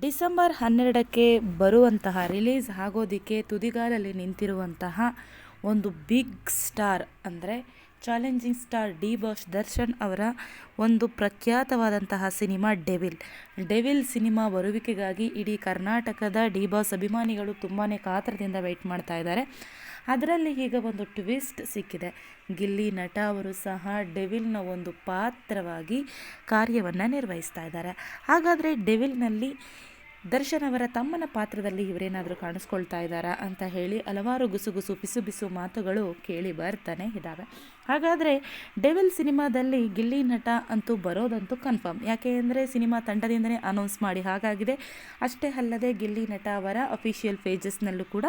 December ಹನ್ನೆರಡಕ್ಕೆ ಬರುವಂತಹ release ಆಗೋದಕ್ಕೆ ತುದಿಗಾಲಲ್ಲಿ ನಿಂತಿರುವಂತಹ ಒಂದು ಬಿಗ್ ಸ್ಟಾರ್ ಅಂದರೆ challenging star D boss Darshan ಅವರ ಒಂದು ಪ್ರಖ್ಯಾತವಾದಂತಹ ಸಿನಿಮಾ ಡೆವಿಲ್. ಡೆವಿಲ್ ಸಿನಿಮಾ ಬರುವಿಕೆಗಾಗಿ ಇಡೀ ಕರ್ನಾಟಕದ ಡಿ ಬಾಸ್ ಅಭಿಮಾನಿಗಳು ತುಂಬಾ ಕಾತರದಿಂದ ವೆಯ್ಟ್ ಮಾಡ್ತಾ ಇದ್ದಾರೆ. ಅದರಲ್ಲಿ ಈಗ ಒಂದು ಟ್ವಿಸ್ಟ್ ಸಿಕ್ಕಿದೆ. ಗಿಲ್ಲಿ ನಟ ಅವರು ಸಹ ಡೆವಿಲ್ನ ಒಂದು ಪಾತ್ರವಾಗಿ ಕಾರ್ಯವನ್ನು ನಿರ್ವಹಿಸ್ತಾ ಇದ್ದಾರೆ. ಹಾಗಾದರೆ ಡೆವಿಲ್ನಲ್ಲಿ ದರ್ಶನ್ ಅವರ ತಮ್ಮನ ಪಾತ್ರದಲ್ಲಿ ಇವರೇನಾದರೂ ಕಾಣಿಸ್ಕೊಳ್ತಾ ಇದ್ದಾರಾ ಅಂತ ಹೇಳಿ ಹಲವಾರು ಗುಸುಗುಸು ಬಿಸು ಬಿಸು ಮಾತುಗಳು ಕೇಳಿ ಬರ್ತಾನೆ ಇದ್ದಾವೆ. ಹಾಗಾದರೆ ಡೆವಿಲ್ ಸಿನಿಮಾದಲ್ಲಿ ಗಿಲ್ಲಿ ನಟ ಅಂತೂ ಬರೋದಂತೂ ಕನ್ಫರ್ಮ್ ಯಾಕೆ ಅಂದರೆ ಸಿನಿಮಾ ತಂಡದಿಂದನೇ ಅನೌನ್ಸ್ ಮಾಡಿ ಹಾಗಾಗಿದೆ. ಅಷ್ಟೇ ಅಲ್ಲದೆ ಗಿಲ್ಲಿ ನಟ ಅವರ ಅಫಿಷಿಯಲ್ ಪೇಜಸ್ನಲ್ಲೂ ಕೂಡ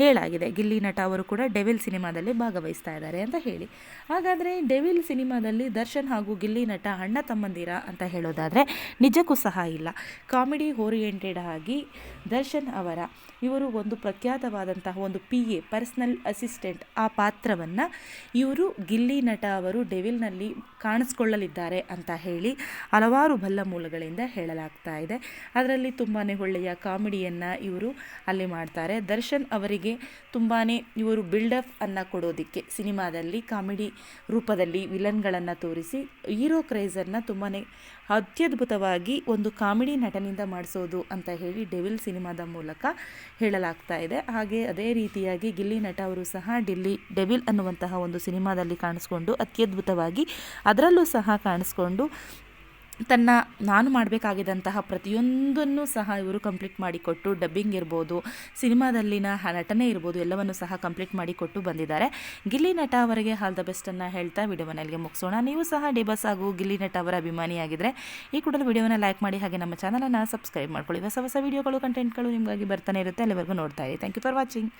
ಹೇಳಾಗಿದೆ. ಗಿಲ್ಲಿ ನಟ ಅವರು ಕೂಡ ಡೆವಿಲ್ ಸಿನಿಮಾದಲ್ಲಿ ಭಾಗವಹಿಸ್ತಾ ಇದ್ದಾರೆ ಅಂತ ಹೇಳಿ. ಹಾಗಾದರೆ ಡೆವಿಲ್ ಸಿನಿಮಾದಲ್ಲಿ ದರ್ಶನ್ ಹಾಗೂ ಗಿಲ್ಲಿ ನಟ ಅಣ್ಣ ತಮ್ಮಂದಿರ ಅಂತ ಹೇಳೋದಾದರೆ ನಿಜಕ್ಕೂ ಸಹ ಇಲ್ಲ. ಕಾಮಿಡಿ ಓರಿಯೆಂಟೆಡ್ ಆಗಿ ದರ್ಶನ್ ಅವರ ಇವರು ಒಂದು ಪ್ರಖ್ಯಾತವಾದಂತಹ ಒಂದು ಪಿ ಎ, ಪರ್ಸ್ನಲ್ ಅಸಿಸ್ಟೆಂಟ್ ಆ ಪಾತ್ರವನ್ನು ಇವರು ಗಿಲ್ಲಿ ನಟ ಅವರು ಡೆವಿಲ್ನಲ್ಲಿ ಕಾಣಿಸ್ಕೊಳ್ಳಲಿದ್ದಾರೆ ಅಂತ ಹೇಳಿ ಹಲವಾರು ಬಲ್ಲ ಮೂಲಗಳಿಂದ ಹೇಳಲಾಗ್ತಾ ಇದೆ. ಅದರಲ್ಲಿ ತುಂಬಾ ಒಳ್ಳೆಯ ಕಾಮಿಡಿಯನ್ನು ಇವರು ಅಲ್ಲಿ ಮಾಡ್ತಾರೆ. ದರ್ಶನ್ ಅವರಿಗೆ ತುಂಬಾ ಇವರು ಬಿಲ್ಡಪ್ ಅನ್ನು ಕೊಡೋದಕ್ಕೆ ಸಿನಿಮಾದಲ್ಲಿ ಕಾಮಿಡಿ ರೂಪದಲ್ಲಿ ವಿಲನ್ಗಳನ್ನು ತೋರಿಸಿ ಹೀರೋ ಕ್ರೇಜನ್ನು ತುಂಬಾ ಅತ್ಯದ್ಭುತವಾಗಿ ಒಂದು ಕಾಮಿಡಿ ನಟನಿಂದ ಮಾಡಿಸೋದು ಅಂತ ಹೇಳಿ ಡೆವಿಲ್ ಸಿನಿಮಾದ ಮೂಲಕ ಹೇಳಲಾಗ್ತಾ ಇದೆ. ಹಾಗೆ ಅದೇ ರೀತಿಯಾಗಿ ಗಿಲ್ಲಿ ನಟ ಅವರು ಸಹ ಡೆಲ್ಲಿ, ಡೆವಿಲ್ ಅನ್ನುವಂತಹ ಒಂದು ಸಿನಿಮಾದಲ್ಲಿ ಕಾಣಿಸ್ಕೊಂಡು ಅತ್ಯದ್ಭುತವಾಗಿ ಅದರಲ್ಲೂ ಸಹ ಕಾಣಿಸ್ಕೊಂಡು ತನ್ನ ನಾನು ಮಾಡಬೇಕಾಗಿದ್ದಂತಹ ಪ್ರತಿಯೊಂದನ್ನು ಸಹ ಇವರು ಕಂಪ್ಲೀಟ್ ಮಾಡಿಕೊಟ್ಟು ಡಬ್ಬಿಂಗ್ ಇರ್ಬೋದು, ಸಿನಿಮಾದಲ್ಲಿನ ನಟನೆ ಇರ್ಬೋದು, ಎಲ್ಲವನ್ನು ಸಹ ಕಂಪ್ಲೀಟ್ ಮಾಡಿಕೊಟ್ಟು ಬಂದಿದ್ದಾರೆ. ಗಿಲ್ಲಿ ನಟ ಅವರಿಗೆ ಹಾಲ್ ದ ಬೆಸ್ಟನ್ನು ಹೇಳ್ತಾ ವಿಡಿಯೋವನ್ನು ಅಲ್ಲಿಗೆ ಮುಗಿಸೋಣ. ನೀವು ಸಹ ಡಿಬಸ್ ಹಾಗೂ ಗಿಲ್ಲಿ ನಟ ಅವರ ಅಭಿಮಾನಿಯಾಗಿದ್ದರೆ ಈ ಕೂಡಲೇ ವಿಡಿಯೋನ ಲೈಕ್ ಮಾಡಿ ಹಾಗೆ ನಮ್ಮ ಚಾನಲನ್ನು ಸಬ್ಸ್ಕ್ರೈಬ್ ಮಾಡ್ಕೊಳ್ಳಿ. ಹೊಸ ಹೊಸ ವೀಡಿಯೋಗಳು ಕಂಟೆಂಟ್ಗಳು ನಿಮಗಾಗಿ ಬರ್ತಾನೆ ಇರುತ್ತೆ. ಅಲ್ಲಿವರೆಗೂ ನೋಡ್ತಾ ಇರಿ. Thank you for watching